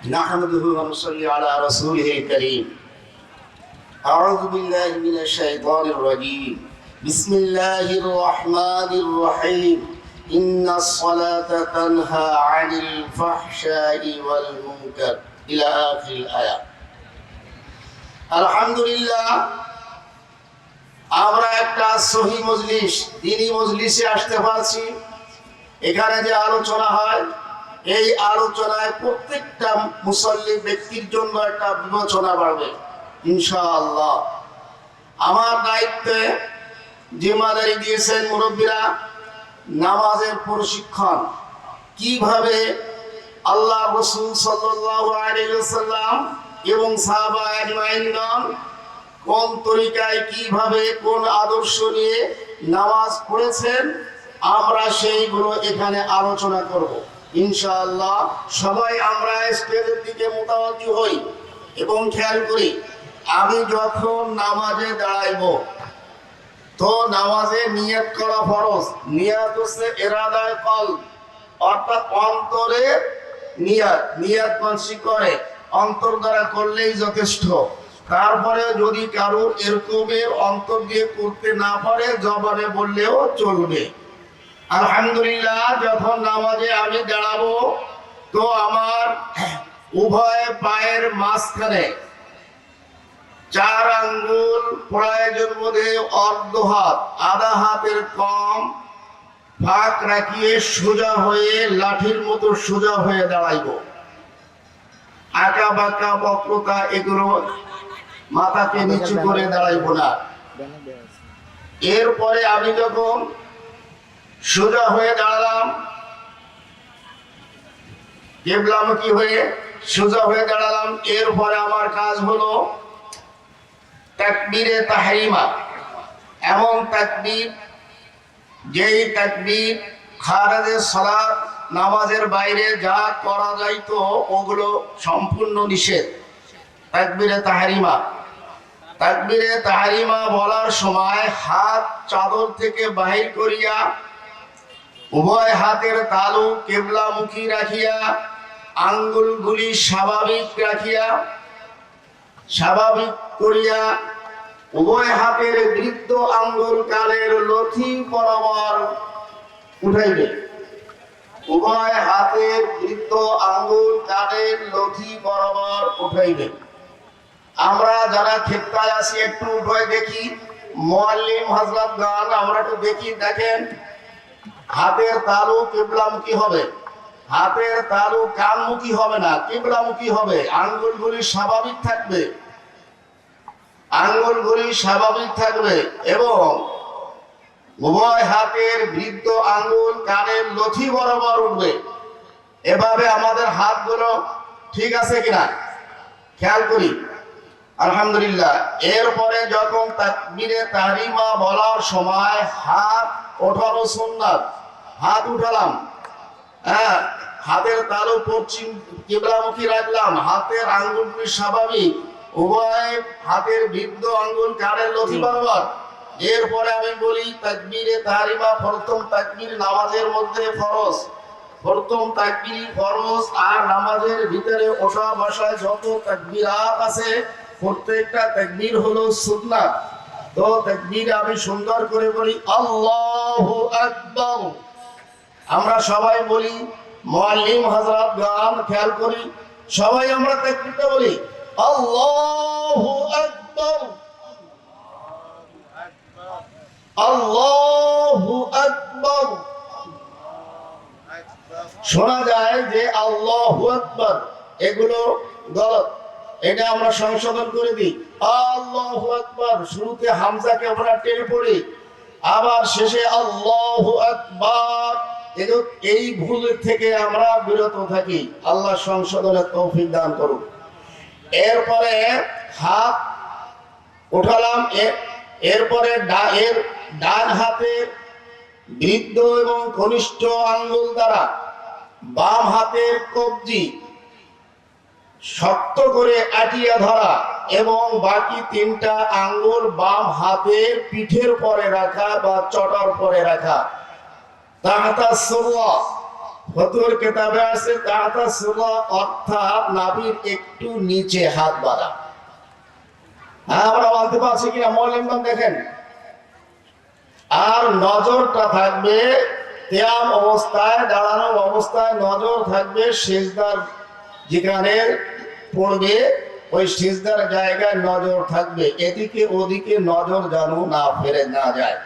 نحمده ونصلي على رسوله الكريم أعوذ بالله من الشيطان الرجيم بسم الله الرحمن الرحيم إن الصلاة تنهى عن الفحشاء والمنكر إلى آخر الآية الحمد لله আমরা একটা সহি মজলিস দিনী মজলিসে আসতে পারছি এখানে যে আলোচনা হয় এই আলোচনায় প্রত্যেকটা মুসল্লি ব্যক্তির জন্য একটা বিবেচনা বাড়বে, ইনশাআল্লাহ। আমার দায়িত্বে জিম্মাদারি দিয়েছেন মুরব্বীরা, নামাজের প্রশিক্ষণ। কীভাবে আল্লাহ রসুল সাল্লাম এবং সাহাবা কোন তরিকায়, কীভাবে কোন আদর্শ নিয়ে নামাজ পড়েছেন, আমরা সেইগুলো এখানে আলোচনা করব। ইনশাআল্লাহ সবাই আমরা স্টেজের দিকে মোটামুটি হই এবং খেয়াল করি, আমি যখন নামাজে দাঁড়াইব, তো নামাজে নিয়ত করা ফরজ। নিয়ত হচ্ছে এরাদায় কল অর্থাৎ অন্তরে নিয়াত নিয়াত মানসিক করে, অন্তর দ্বারা করলেই যথেষ্ট। তারপরে যদি কারও এরকমের অন্তর দিয়ে করতে না পারে, জবানে বললেও চলবে। আলহামদুলিল্লাহ, যখন নামাজে আমি দাঁড়াবো, তো আমার উভয় পায়ের মাঝখানে চার আঙ্গুল প্রয়োজন বোধে অর্ধ হাত, আধা হাতের কম ফাঁক রাখিয়ে সোজা হয়ে লাঠির মতো সোজা হয়ে দাঁড়াইব। আঁকা বাঁকা বক্রতা এগুলো মাথাকে নিচু করে দাঁড়াইব না। এরপরে আমি যখন সোজা হয়ে দাঁড়ালাম। কেবলামুখী হয়ে? সোজা হয়ে দাঁড়ালাম। এরপরে আমার কাজ হলো তাকবীরে তাহরিমা এমন তাকবীর। যেই তাকবীর, খারাজে সালাত, নামাজের বাইরে যা করা যাইতো, ওগুলো সম্পূর্ণ নিষেধ। তাকবীরে তাহারিমা। তাকবীরে তাহারিমা বলার সময় হাত চাদর থেকে বাহির করিয়া উভয় হাতের তালু কেবলামুখী রাখিয়া, আঙ্গুলগুলি স্বাভাবিক রাখিয়া, স্বাভাবিক করিয়া উভয় হাতের বৃদ্ধ আঙ্গুল কালের লথি বরাবর উঠাইবে। উভয় হাতের বৃদ্ধ আঙ্গুল কালের লথি বরাবর উঠাইবে। আমরা যারা খেপ্তায় আছি, একটু উঠে দেখি, মোয়াল্লিম হাজরাত গান আমরা একটু দেখি, দেখেন হাতের তালু কেবলামুখী হবে। হাতের তালু কানমুখী হবে না, কেবলামুখী হবে। আঙ্গুলগুলি স্বাভাবিক থাকবে। আঙ্গুলগুলি স্বাভাবিক থাকবে এবং উভয় হাতের বৃদ্ধ আঙ্গুল কানের লথি বরাবর উঠবে। এভাবে আমাদের হাতগুলো ঠিক আছে কিনা? খেয়াল করি। আলহামদুলিল্লাহ, এরপরে যখন তাকবীরে তাহরিমা বলার সময় হাত ওঠানো সুন্নাত হাত উঠালাম। হ্যাঁ হাতের তালু পশ্চিম কেবলামুখী রাখলাম। হাতের আঙ্গুলগুলি স্বাভাবিক। উভয় হাতের বৃদ্ধ আঙ্গুল কানের লথি বরাবর। এরপরে আমি বলি তাকবীরে তাহরিমা প্রথম তাকবীর নামাজের মধ্যে ফরজ। প্রথম তাকবীর ফরজ আর নামাজের ভিতরে ওঠা বসায় যত তাকবীরাত আছে প্রত্যেকটা তাকবীর হলো সুন্নাত। তো তাকবীর আমি সুন্দর করে বলি আল্লাহু আকবার। আমরা সবাই বলি, মুআল্লিম হযরত গান খেয়াল করি, সবাই আমরা তাকবীরটা বলি, আল্লাহু আকবার। আল্লাহু আকবার। শোনা যায় যে আল্লাহু আকবার, এগুলো গলত। এটা আমরা সংশোধন করে দিই। আল্লাহু আকবার, শুরুতে হামজাকে আমরা টেনে পড়ি, আবার শেষে আল্লাহু আকবার। এগুলো এই ভুল থেকে আমরা বিরত থাকি। আল্লাহ সংশোধনের তৌফিক দান করুন এরপরে হাত উঠালাম এরপরে এর ডান হাতে বৃদ্ধ এবং কনিষ্ঠ আঙ্গুল দ্বারা বাম হাতের কবজি শক্ত করে আটিয়া ধরা এবং বাকি তিনটা আঙ্গুল বাম হাতের পিঠের পরে রাখা বা চটার পরে রাখা। ফতুর কেতাবে আছে তাহাতা সুরা অর্থাৎ নাভির একটু নিচে হাত বাড়া। হ্যাঁ আমরা বলতে পারছি কিনা? দেখেন। আর নজরটা থাকবে তেয়াম অবস্থায়, দাঁড়ানো অবস্থায় নজর থাকবে শেষদার যেখানে পড়বে, ওই শেষদার জায়গায় নজর থাকবে। এদিকে ওদিকে নজর যেন না ফেরে না যায়।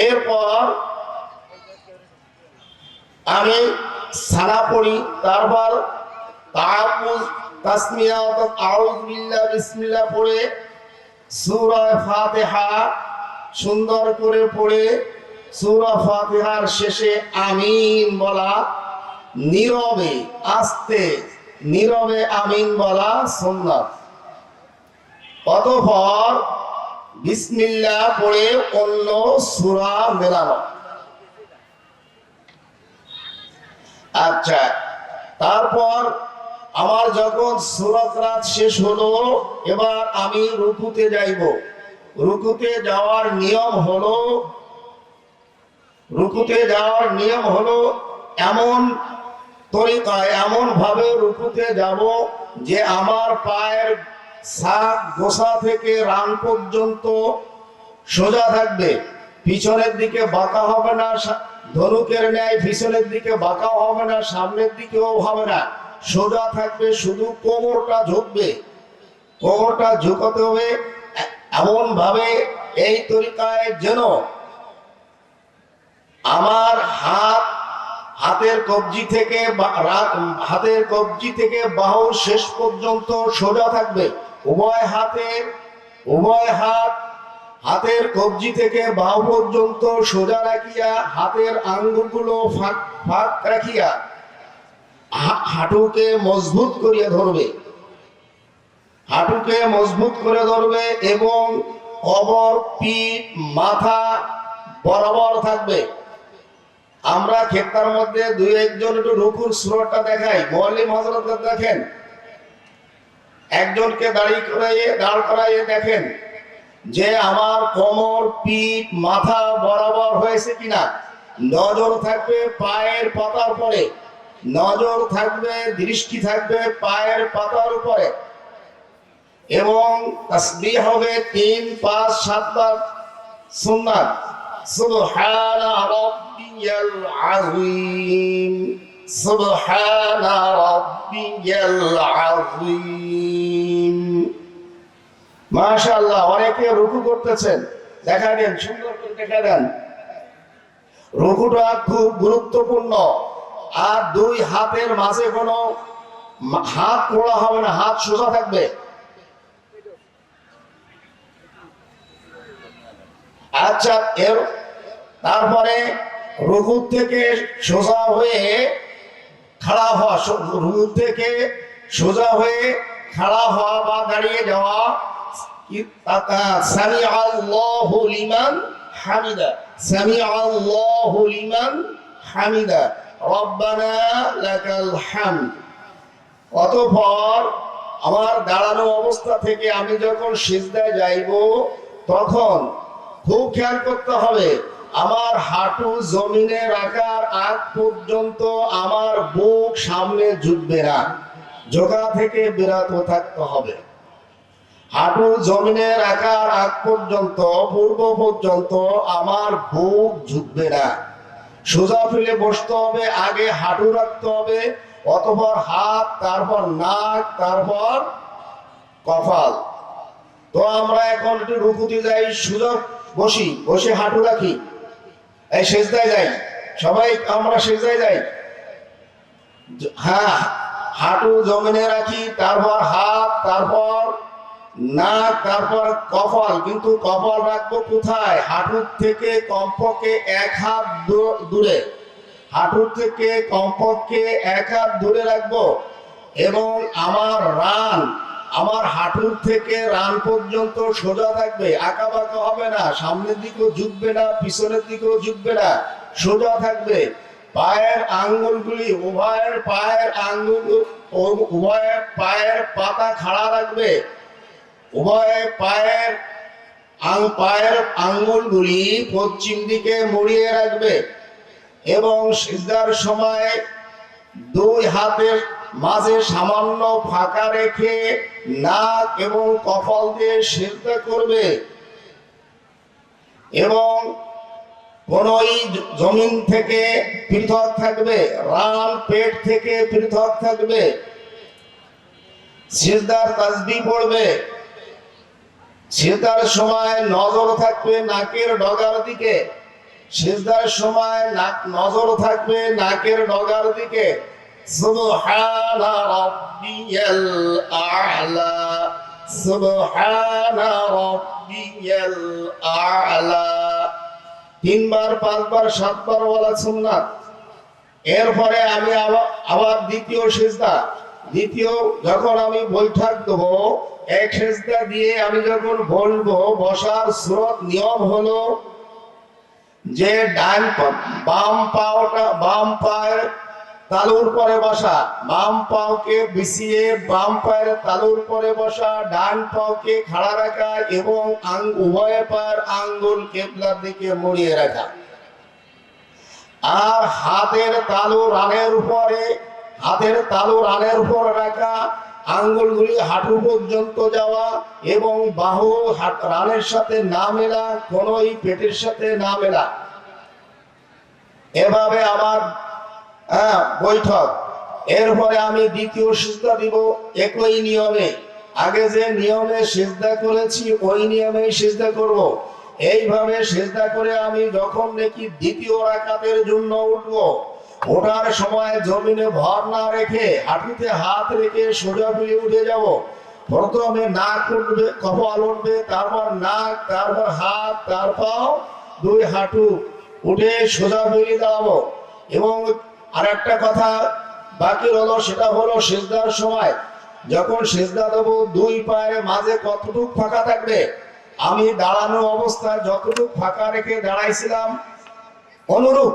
এরপর আমি সানা পড়ি, তারপর পড়ে, সূরা সুন্দর করে পড়ে, সূরা ফাতিহার শেষে আমিন বলা, নীরবে, আস্তে, নীরবে আমিন বলা বিসমিল্লাহ পড়ে অন্য সূরা মেলানো। আচ্ছা তারপর আমার যখন সুরত রাত শেষ হলো, এবার আমি রুকুতে যাইব। রুকুতে যাওয়ার নিয়ম হলো, রুকুতে যাওয়ার নিয়ম হলো এমন তরিকায় এমন ভাবে রুকুতে যাব যে আমার পায়ের সাত গোসা থেকে রান পর্যন্ত সোজা থাকবে। পিছনের দিকে বাঁকা হবে না ধনুকের ন্যায় পিছনের দিকে বাঁকা হবে না, সামনের দিকেও হবে না। সোজা থাকবে, শুধু কোমরটা ঝুঁকবে। কোমরটা ঝুঁকাতে হবে এমন ভাবে এই তরিকায় যেন আমার হাত, হাতের কবজি থেকে হাতের কবজি থেকে বাহুর শেষ পর্যন্ত সোজা থাকবে। উভয় হাতের উভয় হাত, হাতের কবজি থেকে বাহু পর্যন্ত সোজা রাখিয়া হাতের আঙ্গুলগুলো ফাঁক ফাঁক রাখিয়া হাঁটুকে মজবুত করিয়া ধরবে। হাঁটুকে মজবুত করে ধরবে এবং কবর, পিঠ, মাথা বরাবর থাকবে। আমরা ক্ষেত্রার মধ্যে দুই একজন একটু রুকুর সুরটা দেখাই। মৌলিম হজরত দেখেন একজনকে দাঁড়িয়ে করাইয়ে, দাঁড় করাইয়ে দেখেন যে আমার কোমর, পিঠ, মাথা বরাবর হয়েছে কিনা। নজর থাকবে পায়ের পাতার পরে নজর থাকবে, দৃষ্টি থাকবে পায়ের পাতার উপরে। এবং হবে তিন, পাঁচ সাতবার সুন্নাত। সুবহান রাব্বিয়াল আযীম। সুবহান রাব্বিয়াল আযীম। মাশাআল্লাহ, অনেকে রুকু করতেছেন। দেখা দেন, সুন্দর করে দেখা দেন। রুকুটা খুব গুরুত্বপূর্ণ। আর দুই হাতের মাঝে কোনো হাত কোড়া হবে না, হাত সোজা থাকবে। আচ্ছা এর তারপরে রুকু থেকে সোজা হয়ে খাড়া হওয়া রুকু থেকে সোজা হয়ে খাড়া হওয়া বা দাঁড়িয়ে যাওয়া হামিদা। হামদ। অতঃপর আমার দাঁড়ানো অবস্থা থেকে আমি যখন সিজদায় যাইব, তখন খুব খেয়াল করতে হবে আমার হাঁটু জমিনে রাখার আগ পর্যন্ত আমার বুক সামনে ঝুঁকবে না। জোগা থেকে বিরত থাকতে হবে। হাঁটু জমিনে রাখার আগ পর্যন্ত, পূর্ব পর্যন্ত আমার বুক ঝুঁকবে না। সোজা ফেলে বসতে হবে, আগে হাঁটু রাখতে হবে, অতপর হাত, তারপর নাক, তারপর কপাল। তো আমরা এখন একটু রুকুতে যাই, সুযোগ, বসি, বসে হাঁটু রাখি। এই সেজদায় যাই। সবাই আমরা সেজদায় যাই। হ্যাঁ হাঁটু জমিনে রাখি, তারপর হাত, তারপর নাক, তারপর কপাল। কিন্তু কপাল রাখব কোথায়? হাঁটুর থেকে কমপক্ষে এক হাত দূরে। হাঁটুর থেকে কমপক্ষে এক হাত দূরে রাখব। এবং আমার রান আমার হাঁটুর থেকে রান পর্যন্ত সোজা থাকবে আঁকা বাঁকা হবে না, সামনের দিকেও ঝুঁকবে না, পিছনের দিকেও ঝুঁকবে না, সোজা থাকবে। পায়ের আঙ্গুলগুলি উভয়ের পায়ের আঙ্গুল উভয়ের পায়ের পাতা খাড়া রাখবে। উভয় পায়ের পায়ের আঙ্গুলগুলি পশ্চিম দিকে মুড়িয়ে রাখবে এবং সিদ্ধার সময় দুই হাতের মাঝে সামান্য ফাঁকা রেখে নাক এবং কপাল দিয়ে সিজদা করবে। এবং কোনই জমিন থেকে পৃথক থাকবে রান পেট থেকে পৃথক থাকবে। সিজদার তাজবি পড়বে। সিজদার সময় নজর থাকবে নাকের ডগার দিকে। সিজদার সময় নাক নজর থাকবে নাকের ডগার দিকে। সুবহানা রাব্বিয়াল আ'লা, সুবহানা রাব্বিয়াল আ'লা। তিনবার, পাঁচবার, সাতবার বলা সুন্নাত। এরপরে আমি আবার দ্বিতীয় সেজদা। দ্বিতীয় যখন আমি বৈঠক দেবো এক সেজদা দিয়ে আমি যখন বলব, বসার স্রোত নিয়ম হলো যে ডান বাম পাওটা বাম পায়ের তালুর পরে বসা, বাম পাওকে বিছিয়ে, বাম পায়ের তালুর পরে বসা, ডান পাওকে খাড়া রাখা এবং আং- উভয় পায়ের আঙ্গুল কেবলার দিকে মুড়িয়ে রাখা। আর হাতের তালু রানের উপরে, হাতের তালু রানের উপর রাখা, আঙ্গুলগুলি হাঁটু পর্যন্ত যাওয়া এবং বাহু রানের সাথে না মেলা, কোনোই পেটের সাথে না মেলা। এভাবে আমার হ্যাঁ, বৈঠক। এরপরে আমি দ্বিতীয় সিজদা দিব একই নিয়মে। আগে যে নিয়মে সিজদা করেছি ওই নিয়মে সিজদা করব। এইভাবে সিজদা করে আমি যখন নাকি দ্বিতীয় রাকাতের জন্য উঠব ওঠার সময় জমিনে ভর না রেখে হাঁটুতে হাত রেখে সোজা ফিরে উঠে যাব। প্রথমে নাক উঠবে কপাল উঠবে তারপর নাক তারপর হাত তারপর দুই হাঁটু উঠে সোজা ফিরে দাঁড়াবো এবং আর একটা কথা বাকি হলো সেটা হলো সেজদার সময়। যখন সেজদা দেবো, দুই পায়ের মাঝে কতটুক ফাঁকা থাকবে? আমি দাঁড়ানো অবস্থায় যতটুক ফাঁকা রেখে দাঁড়াইছিলাম, অনুরূপ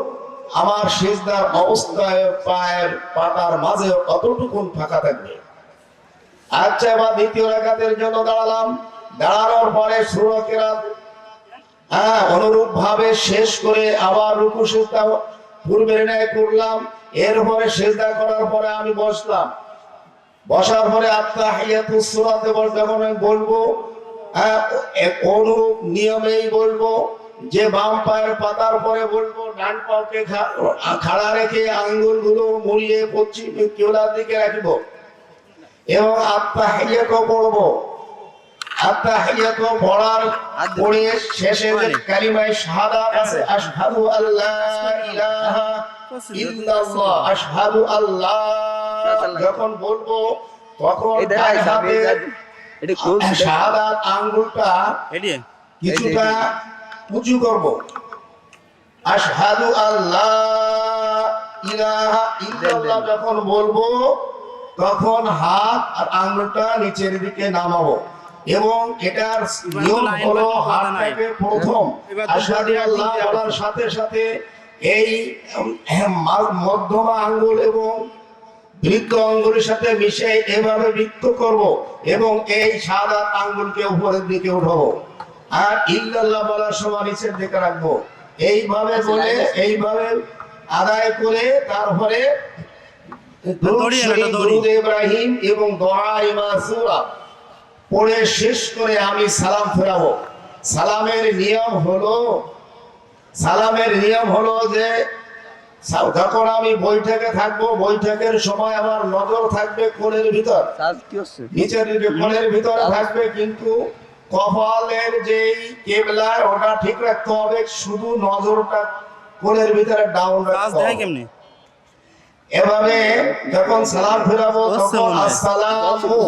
আমার সেজদার অবস্থায় পায়ের পাতার মাঝে অতটুকুন ফাঁকা থাকবে। আচ্ছা এবার দ্বিতীয় রেখাতের জন্য দাঁড়ালাম। দাঁড়ানোর পরে সুরকেরাত হ্যাঁ অনুরূপ ভাবে শেষ করে আবার রুকু সেজদা পূর্বের ন্যায় করলাম এরপরে সেজদা করার পরে আমি বসলাম। বসার পরে আত্মা হাইয়াতু সুরাতে যখন আমি বলব হ্যাঁ, অনুরূপ নিয়মেই বলব যে বাম পায়ের পাতার পরে বলব ডান খা- খাড়া রেখে আঙ্গুলগুলো মুড়িয়ে পশ্চিম কেওলার দিকে রাখব এবং আত্মা হাইয়াত পড়ব। আত্মা হাইয়াত পড়ার পড়ে শেষে যে কালিমায় শাহাদাত আছে আশহাদু আল্লাহ ইলাহা ইল্লাল্লাহ আশহাদু আল্লাহ যখন বলব তখন এটা শাহাদাত আঙ্গুলটা কিছুটা উঁচু করব। আশহাদু আল্লাহ ইলাহা ইল্লাল্লাহ যখন বলব তখন হাত আর আঙ্গুলটা নিচের দিকে নামাবো। এবং এটার নিয়ম হলো নাই। হাতটাকে প্রথম। আশহাদু আল্লাহ বলার সাথে সাথে এই মধ্যমা আঙ্গুল এবং বৃত্ত আঙ্গুলের সাথে মিশে এভাবে বৃত্ত করব এবং এই সাদা আঙ্গুলকে উপরের দিকে উঠাবো। আর ইল্লাল্লাহ বলার সময় নিচের দিকে রাখব। এইভাবে বলে এইভাবে আদায় করে তারপরে ইব্রাহিম এবং দোয়া মাসুরা পড়ে শেষ করে আমি সালাম ফেরাবো। সালামের নিয়ম হলো সালামের নিয়ম হলো যে যখন আমি বৈঠকে থাকব বৈঠকের সময় আমার নজর থাকবে কোলের ভিতর। চার্জ কি হচ্ছে? নিচের কোলের ভিতরে থাকবে কিন্তু কপালের যেই কেবলা ওটা ঠিক রাখতে হবে শুধু নজরটা কোলের ভিতরে ডাউন রাখতে হবে। এভাবে যখন সালাম ফেরাবো তখন। আসসালামু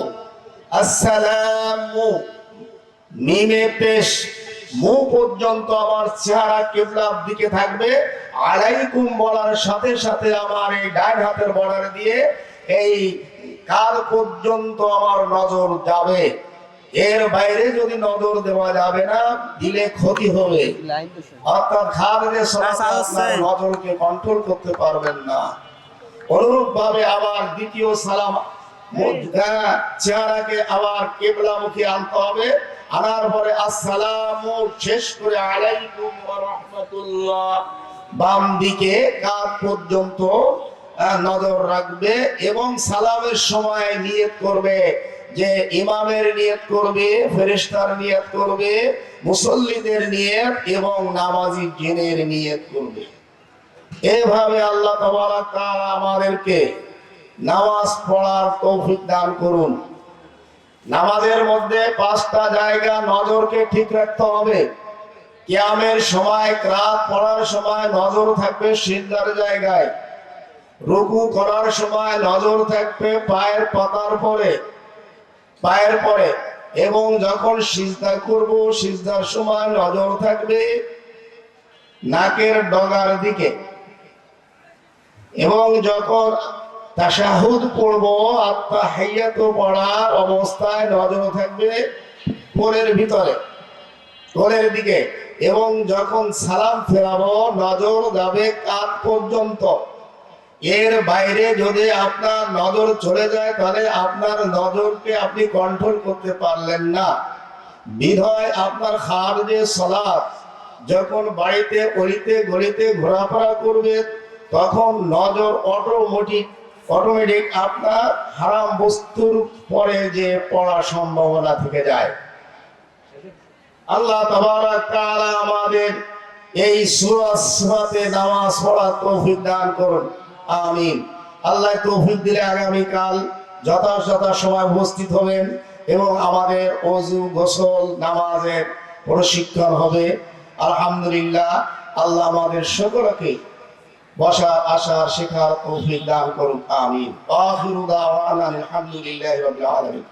আসসালামু। মিমে পেশ। মু পর্যন্ত আমার চেহারা কেবলার দিকে থাকবে। আলাইকুম বলার সাথে সাথে আমার এই ডান হাতের বর্ডার দিয়ে এই কাল পর্যন্ত আমার নজর যাবে। এর বাইরে যদি নজর দেওয়া যাবে না দিলে ক্ষতি হবে। অর্থাৎ আচ্ছা। নজরকে কন্ট্রোল করতে পারবেন না। অনুরূপ ভাবে আবার দ্বিতীয় সালাম চেহারাকে আবার কেবলামুখী আনতে হবে। আনার পরে আসসালামু শেষ করে আলাইকুম রাহমাতুল্লাহ। বাম দিকে কাঁধ পর্যন্ত নজর রাখবে এবং সালামের সময় নিয়ত করবে। যে ইমামের নিয়ত করবে, ফেরেশতার নিয়ত করবে, মুসল্লিদের নিয়ত এবং নামাজি জিনের নিয়ত করবে। এভাবে আল্লাহ তাআলা আমাদেরকে নামাজ পড়ার তৌফিক দান করুন। নামাজের মধ্যে পাঁচটা জায়গা নজরকে ঠিক রাখতে হবে। কিয়ামের সময়, রাত পড়ার সময় নজর থাকবে সিদ্ধার জায়গায়। রুকু করার সময় নজর থাকবে পায়ের পাতার পরে। পায়ের পরে। এবং যখন সিজদা করব, সিজদার সময় নজর থাকবে নাকের ডগার দিকে। এবং যখন তাশাহুদ পড়ব, আত্মাহিয়াত পড়ার অবস্থায় নজর থাকবে কোলের ভিতরে, কোলের দিকে। এবং যখন সালাম ফেরাবো, নজর যাবে কাত পর্যন্ত। এর বাইরে যদি আপনার নজর চলে যায়, তাহলে আপনার নজরকে আপনি কন্ট্রোল করতে পারলেন না। বিধয় আপনার খার যে সলাপ যখন বাড়িতে, অলিতে, গলিতে ঘোরাফেরা করবে, তখন নজর অটোমেটিক অটোমেটিক আপনার হারাম বস্তুর পরে যে পড়ার সম্ভাবনা থেকে যায়। আল্লাহ আমাদের এই সুরাতে নামাজ পড়ার তৌফিক দান করুন। আমিন। আল্লাহ তৌফিক দিলে আগামীকাল যথাযথ সময় উপস্থিত হবেন এবং আমাদের অজু গোসল নামাজের প্রশিক্ষণ হবে। আলহামদুলিল্লাহ। আল্লাহ আমাদের সকলকে বসার আসার শেখার তৌফিক দান করুন আমিন। আখিরু দাওয়ানা আলহামদুলিল্লাহি রাব্বিল আলামিন।